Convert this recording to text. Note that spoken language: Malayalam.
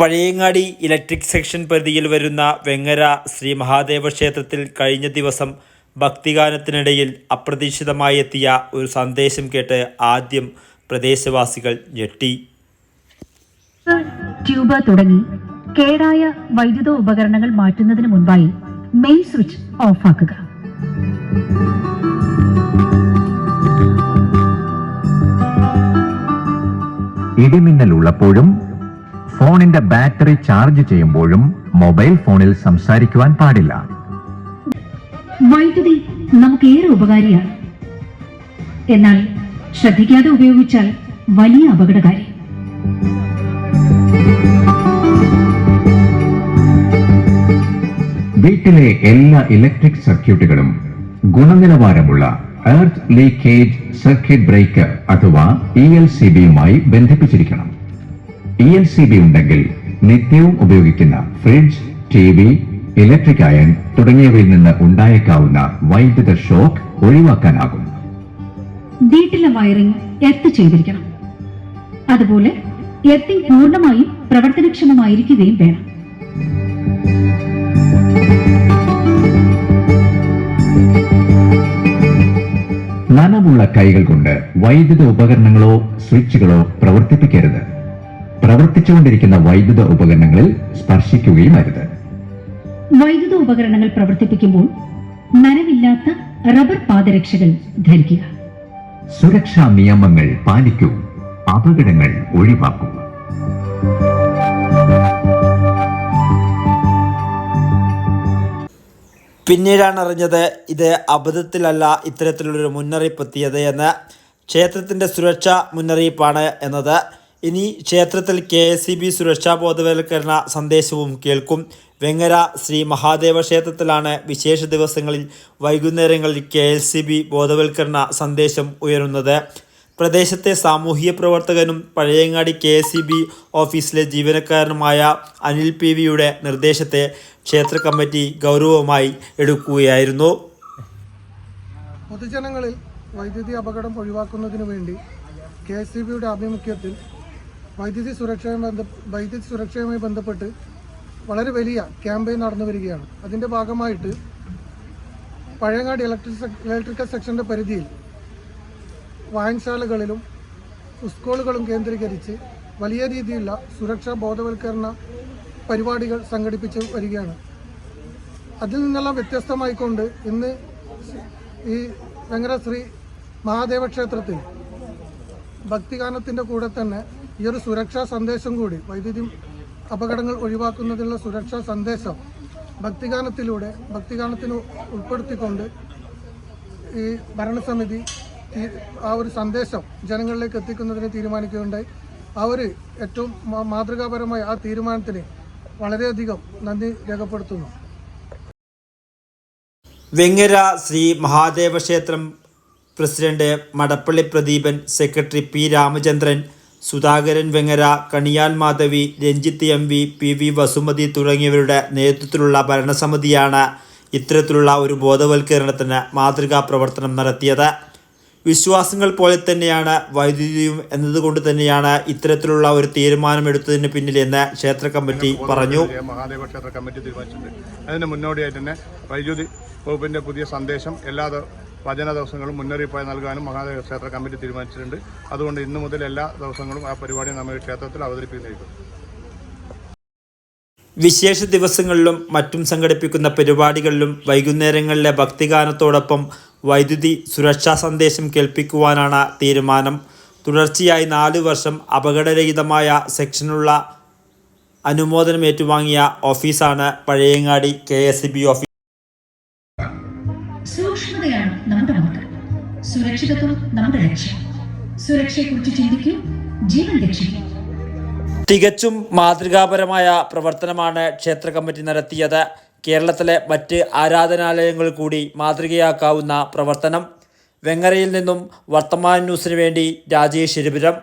പഴയങ്ങാടി ഇലക്ട്രിക് സെക്ഷൻ പരിധിയിൽ വരുന്ന വെങ്ങര ശ്രീ മഹാദേവ ക്ഷേത്രത്തിൽ കഴിഞ്ഞ ദിവസം ഭക്തിഗാനത്തിനിടയിൽ അപ്രതീക്ഷിതമായി എത്തിയ ഒരു സന്ദേശം കേട്ട് ആദ്യം പ്രദേശവാസികൾ ഞെട്ടി. ട്യൂബ തുടങ്ങി. കേടായ വൈദ്യുത ഉപകരണങ്ങൾ മാറ്റുന്നതിന് മുൻപായി മെയിൻ സ്വിച്ച് ഓഫാക്കുക. ഇടിമിന്നൽ ഉള്ളപ്പോഴും ഫോണിന്റെ ബാറ്ററി ചാർജ് ചെയ്യുമ്പോഴും മൊബൈൽ ഫോണിൽ സംസാരിക്കുവാൻ പാടില്ല. വൈദ്യുതി നമുക്ക് ഏറെ ഉപകാരിയാണ്. എന്നാൽ ശ്രദ്ധിക്കാതെ ഉപയോഗിച്ചാൽ വലിയ അപകടകാരി. വീട്ടിലെ എല്ലാ ഇലക്ട്രിക് സർക്യൂട്ടുകളും ഗുണനിലവാരമുള്ള എർത്ത് ലീക്കേജ് സർക്യൂട്ട് ബ്രേക്കർ അഥവാ ഇ എൽ സി ബിയുമായി ബന്ധിപ്പിച്ചിരിക്കണം. ഇ എൽ സി ബി ഉണ്ടെങ്കിൽ നിത്യവും ഉപയോഗിക്കുന്ന fridge T V electric iron തുടങ്ങിയവയിൽ നിന്ന് ഉണ്ടായേക്കാവുന്ന വൈദ്യുത ഷോക്ക് ഒഴിവാക്കാനാകും. വീട്ടിലെ വയറിംഗ് എർത്ത് ചെയ്തിരിക്കണം. അതുപോലെ എർത്തിങ് പൂർണമായും പ്രവർത്തനക്ഷമമായിരിക്കുകയും വേണം. നനവുള്ള കൈകൾ കൊണ്ട് വൈദ്യുത ഉപകരണങ്ങളോ സ്വിച്ചുകളോ പ്രവർത്തിപ്പിക്കരുത്. പ്രവർത്തിച്ചുകൊണ്ടിരിക്കുന്ന വൈദ്യുത ഉപകരണങ്ങളിൽ സ്പർശിക്കുകയും അരുത് വൈദ്യുത ഉപകരണങ്ങൾ പ്രവർത്തിപ്പിക്കുമ്പോൾ നനവില്ലാത്ത റബ്ബർ പാദരക്ഷകൾ ധരിക്കുക. സുരക്ഷാ നിയമങ്ങൾ പാലിക്കൂ അപകടങ്ങൾ ഒഴിവാക്കൂ. പിന്നീടാണ് അറിഞ്ഞത് ഇത് അബദ്ധത്തിലല്ല ഇത്തരത്തിലുള്ളൊരു മുന്നറിയിപ്പ് എത്തിയത് എന്ന്. ക്ഷേത്രത്തിന്റെ സുരക്ഷാ മുന്നറിയിപ്പാണ് എന്നത് ഇനി ക്ഷേത്രത്തിൽ കെ എസ് സി ബി സുരക്ഷാ ബോധവൽക്കരണ സന്ദേശവും കേൾക്കും. വെങ്ങര ശ്രീ മഹാദേവ ക്ഷേത്രത്തിലാണ് വിശേഷ ദിവസങ്ങളിൽ വൈകുന്നേരങ്ങളിൽ കെ എസ് സി ബി ബോധവൽക്കരണ സന്ദേശം ഉയരുന്നത്. പ്രദേശത്തെ സാമൂഹിക പ്രവർത്തകനും Pazhayangadi K S C B ഓഫീസിലെ ജീവനക്കാരനുമായ അനിൽ പി വിയുടെ നിർദ്ദേശത്തെ ക്ഷേത്ര കമ്മിറ്റി ഗൗരവമായി എടുക്കുകയായിരുന്നു. പൊതുജനങ്ങളിൽ വൈദ്യുതി അപകടം ഒഴിവാക്കുന്നതിന് വേണ്ടി കെ എസ് സി ബിയുടെ ആഭിമുഖ്യത്തിൽ വൈദ്യുതി സുരക്ഷയുമായി ബന്ധ വൈദ്യുതി സുരക്ഷയുമായി ബന്ധപ്പെട്ട് വളരെ വലിയ ക്യാമ്പയിൻ നടന്നു വരികയാണ്. അതിന്റെ ഭാഗമായിട്ട് പഴയങ്ങാടി ഇലക്ട്രിക് ഇലക്ട്രിക്കൽ സെക്ഷന്റെ പരിധിയിൽ വായനശാലകളിലും സ്കൂളുകളും കേന്ദ്രീകരിച്ച് വലിയ രീതിയിലുള്ള സുരക്ഷാ ബോധവൽക്കരണ പരിപാടികൾ സംഘടിപ്പിച്ച് വരികയാണ്. അതിൽ നിന്നെല്ലാം വ്യത്യസ്തമായിക്കൊണ്ട് ഇന്ന് ഈ വെങ്കടശ്രീ മഹാദേവ ക്ഷേത്രത്തിൽ ഭക്തിഗാനത്തിന്റെ കൂടെ തന്നെ ഈ ഒരു സുരക്ഷാ സന്ദേശം കൂടി വൈദ്യുതി അപകടങ്ങൾ ഒഴിവാക്കുന്നതിനുള്ള സുരക്ഷാ സന്ദേശം ഭക്തിഗാനത്തിലൂടെ ഭക്തിഗാനത്തിന് ഉൾപ്പെടുത്തിക്കൊണ്ട് ഈ ഭരണസമിതി ആ ഒരു സന്ദേശം ജനങ്ങളിലേക്ക് എത്തിക്കുന്നതിന് തീരുമാനിക്കുകയുണ്ടായി. ഒരു ഏറ്റവും മാതൃകാപരമായ ആ തീരുമാനത്തിന് വളരെയധികം നന്ദി രേഖപ്പെടുത്തുന്നു. വെങ്ങര ശ്രീ മഹാദേവ ക്ഷേത്രം president Madappally Pradeepan secretary P Ramachandran Sudhakaran Vengara Kaniyal Madhavi Ranjith M V P V Vasumathi തുടങ്ങിയവരുടെ നേതൃത്വത്തിലുള്ള ഭരണസമിതിയാണ് ഇത്തരത്തിലുള്ള ഒരു ബോധവൽക്കരണത്തിന് മാതൃകാ പ്രവർത്തനം നടത്തിയത്. വിശ്വാസങ്ങൾ പോലെ തന്നെയാണ് വൈദ്യുതിയും എന്നതുകൊണ്ട് തന്നെയാണ് ഇത്തരത്തിലുള്ള ഒരു തീരുമാനമെടുത്തതിന് പിന്നിലെന്ന് ക്ഷേത്ര കമ്മിറ്റി പറഞ്ഞു. മഹാദേവ ക്ഷേത്ര കമ്മിറ്റി തീരുമാനിച്ചിട്ടുണ്ട്. അതിന് മുന്നോടിയായി തന്നെ വൈദ്യുതി വകുപ്പിന്റെ പുതിയ സന്ദേശം എല്ലാ വചന ദിവസങ്ങളും മുന്നറിയിപ്പായി നൽകാനും മഹാദേവ ക്ഷേത്ര കമ്മിറ്റി തീരുമാനിച്ചിട്ടുണ്ട്. അതുകൊണ്ട് ഇന്നു മുതൽ എല്ലാ ദിവസങ്ങളും ആ പരിപാടി നമ്മൾ ക്ഷേത്രത്തിൽ അവതരിപ്പിക്കുന്നതായിരിക്കും. വിശേഷ ദിവസങ്ങളിലും മറ്റും സംഘടിപ്പിക്കുന്ന പരിപാടികളിലും വൈകുന്നേരങ്ങളിലെ ഭക്തിഗാനത്തോടൊപ്പം വൈദ്യുതി സുരക്ഷാ സന്ദേശം കേൾപ്പിക്കുവാനാണ് തീരുമാനം. തുടർച്ചയായി നാല് വർഷം അപകടരഹിതമായ സെക്ഷനുള്ള അനുമോദനം ഏറ്റുവാങ്ങിയ ഓഫീസാണ് Pazhayangadi K S B office. സൂക്ഷ്മതയാണ് നമ്മുടെ മുതൽ സുരക്ഷിതത്വം നമ്മുടെ ലക്ഷ്യം. സുരക്ഷയെക്കുറിച്ച് ചിന്തിക്കൂ ജീവൻ രക്ഷിക്കൂ. തികച്ചും മാതൃകാപരമായ പ്രവർത്തനമാണ് ക്ഷേത്ര കമ്മിറ്റി നടത്തിയത്. കേരളത്തിലെ മറ്റ് ആരാധനാലയങ്ങൾ കൂടി മാതൃകയാക്കാവുന്ന പ്രവർത്തനം. വെങ്ങരയിൽ നിന്നും വർത്തമാന ന്യൂസിനു വേണ്ടി രാജേഷ് ഇരുപുരം